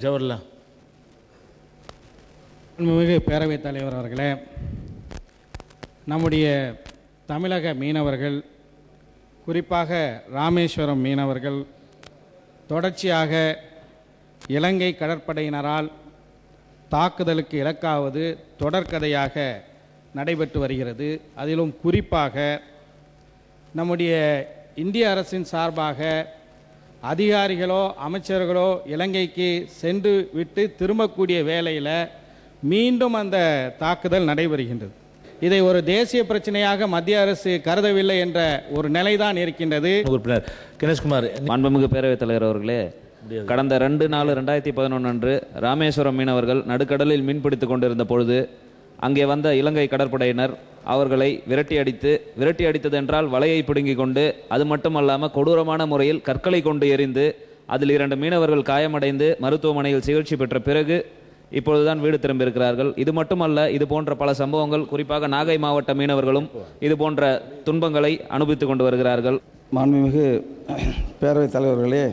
ஜவஹர்லால். மிகு பேரவைத் தலைவர் அவர்களே நம்முடைய தமிழக மீனவர்கள் குறிப்பாக ராமேஸ்வரம் மீனவர்கள் தொடர்ச்சியாக இலங்கை கடற்படையினரால் தாக்குதலுக்கு இலக்காவது தொடர்கதையாக நடைபெற்று வருகிறது. அதிலும் குறிப்பாக நம்முடைய இந்திய அரசின் சார்பாக அதிகாரிகளோ அமைச்சர்களோ இலங்கைக்கு சென்று விட்டு திரும்பக்கூடிய வேளையில் மீண்டும் அந்த தாக்குதல் நடைபெறுகின்றது. இதை ஒரு தேசிய பிரச்சனையாக மத்திய அரசு கருதவில்லை என்ற ஒரு நிலைதான் இருக்கின்றது. உறுப்பினர் கணேஷ்குமார் மாண்புமிகு பேரவைத் தலைவர் அவர்களே கடந்த ரெண்டு நாலு ரெண்டாயிரத்தி பதினொன்று அன்று ராமேஸ்வரம் மீனவர்கள் நடுக்கடலில் மீன்பிடித்துக் கொண்டிருந்த பொழுது அங்கே வந்த இலங்கை கடற்படையினர் அவர்களை விரட்டி அடித்து விரட்டி அடித்தது என்றால் வலையை பிடுங்கிக் கொண்டு அது மட்டுமல்லாமல் கொடூரமான முறையில் கற்களை கொண்டு எறிந்து அதில் இரண்டு மீனவர்கள் காயமடைந்து மருத்துவமனையில் சிகிச்சை பெற்ற பிறகு இப்பொழுதுதான் வீடு திரும்பியிருக்கிறார்கள். இது மட்டுமல்ல இது போன்ற பல சம்பவங்கள் குறிப்பாக நாகை மாவட்ட மீனவர்களும் இது போன்ற துன்பங்களை அனுபவித்துக் கொண்டு வருகிறார்கள். மாண்புமிகு பேரவைத் தலைவர்களே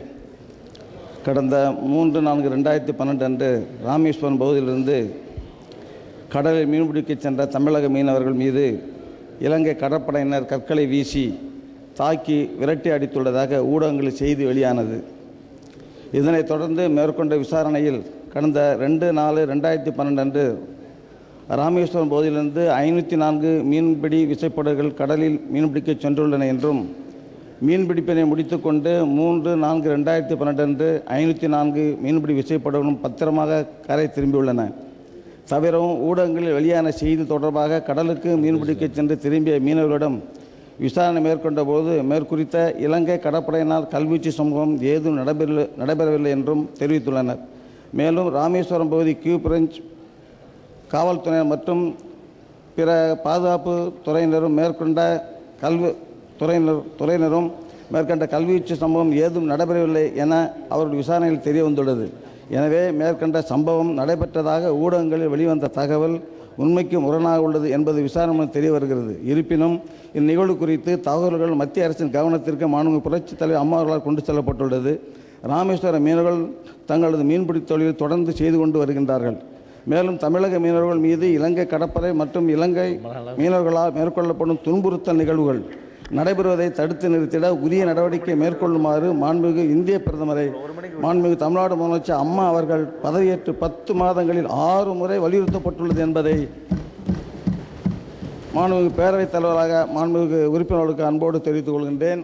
கடந்த மூன்று நான்கு ரெண்டாயிரத்தி பன்னெண்டு அன்று ராமேஸ்வரம் பகுதியிலிருந்து கடலில் மீன்பிடிக்கச் சென்ற தமிழக மீனவர்கள் மீது இலங்கை கடற்படையினர் கற்களை வீசி தாக்கி விரட்டி அடித்துள்ளதாக ஊடகங்களில் செய்தி வெளியானது. இதனைத் தொடர்ந்து மேற்கொண்ட விசாரணையில் கடந்த ரெண்டு நாலு ரெண்டாயிரத்தி பன்னெண்டு அன்று ராமேஸ்வரம் பகுதியிலிருந்து ஐநூற்றி நான்கு மீன்பிடி விசைப்படகுகள் கடலில் மீன்பிடிக்க சென்றுள்ளன என்றும் மீன்பிடிப்பினை முடித்துக்கொண்டு மூன்று நான்கு ரெண்டாயிரத்தி பன்னெண்டு அன்று ஐநூற்றி நான்கு மீன்பிடி விசைப்படகுகளும் பத்திரமாக கரை திரும்பியுள்ளன. தவிரவும் ஊடகங்களில் வெளியான செய்தி தொடர்பாக கடலுக்கு மீன்பிடிக்கச் சென்று திரும்பிய மீனவர்களிடம் விசாரணை மேற்கொண்ட போது மேற்குறித்த இலங்கை கடற்படையினால் கல்வீச்சு சம்பவம் ஏதும் நடைபெறவில்லை நடைபெறவில்லை என்றும் தெரிவித்துள்ளனர். மேலும் ராமேஸ்வரம் பகுதி கியூ பிரெஞ்ச் காவல்துறையினர் மற்றும் பிற பாதுகாப்பு துறையினரும் மேற்கொண்ட கல்வி துறையினர் துறையினரும் மேற்கண்ட கல்வீச்சு சம்பவம் ஏதும் நடைபெறவில்லை என அவருடைய விசாரணையில் தெரிய வந்துள்ளது எனவே மேற்கண்ட சம்பவம் நடைபெற்றதாக ஊடகங்களில் வெளிவந்த தகவல் உண்மைக்கு முரணாக உள்ளது என்பது விசாரணை தெரிய வருகிறது. இருப்பினும் இந்நிகழ்வு குறித்து தகவல்கள் மத்திய அரசின் கவனத்திற்கு மாண்புமிகு புரட்சித் தலைவர் அம்மாவர்களால் கொண்டு செல்லப்பட்டுள்ளது. ராமேஸ்வர மீனவர்கள் தங்களது மீன்பிடி தொழிலை தொடர்ந்து செய்து கொண்டு வருகின்றார்கள். மேலும் தமிழக மீனவர்கள் மீது இலங்கை கடற்படை மற்றும் இலங்கை மீனவர்களால் மேற்கொள்ளப்படும் துன்புறுத்தல் நிகழ்வுகள் நடைபெறுவதை தடுத்து நிறுத்திட உரிய நடவடிக்கை மேற்கொள்ளுமாறு மாண்புமிகு இந்திய பிரதமரை மாண்புமிகு தமிழ்நாடு முதலமைச்சர் அம்மா அவர்கள் பதவியேற்று பத்து மாதங்களில் ஆறு முறை வலியுறுத்தப்பட்டுள்ளது என்பதை மாண்புமிகு பேரவைத் தலைவராக மாண்புமிகு உறுப்பினர்களுக்கு அன்போடு தெரிவித்துக் கொள்கின்றேன்.